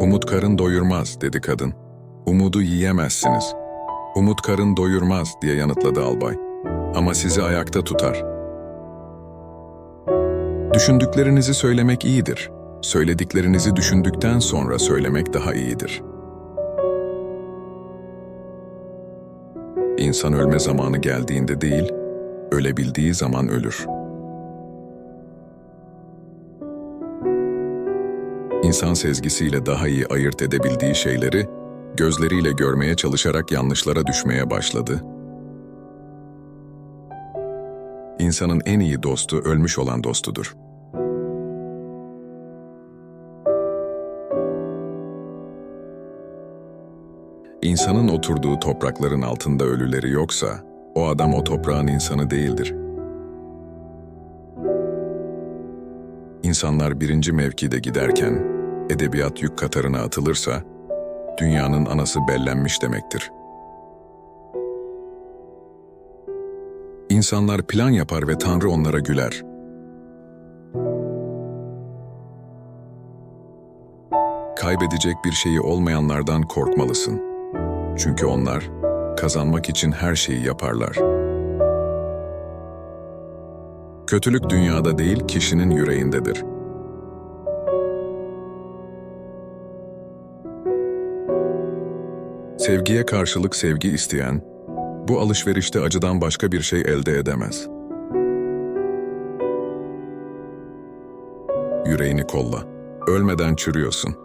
Umut karın doyurmaz, dedi kadın. Umudu yiyemezsiniz. Umut karın doyurmaz, diye yanıtladı albay. Ama sizi ayakta tutar. Düşündüklerinizi söylemek iyidir. Söylediklerinizi düşündükten sonra söylemek daha iyidir. İnsan ölme zamanı geldiğinde değil, ölebildiği zaman ölür. İnsan sezgisiyle daha iyi ayırt edebildiği şeyleri, gözleriyle görmeye çalışarak yanlışlara düşmeye başladı. İnsanın en iyi dostu ölmüş olan dostudur. İnsanın oturduğu toprakların altında ölüleri yoksa, o adam o toprağın insanı değildir. İnsanlar birinci mevkide giderken, edebiyat yük katarına atılırsa, dünyanın anası bellenmiş demektir. İnsanlar plan yapar ve Tanrı onlara güler. Kaybedecek bir şeyi olmayanlardan korkmalısın. Çünkü onlar kazanmak için her şeyi yaparlar. Kötülük dünyada değil, kişinin yüreğindedir. Sevgiye karşılık sevgi isteyen, bu alışverişte acıdan başka bir şey elde edemez. Yüreğini kolla. Ölmeden çürüyorsun.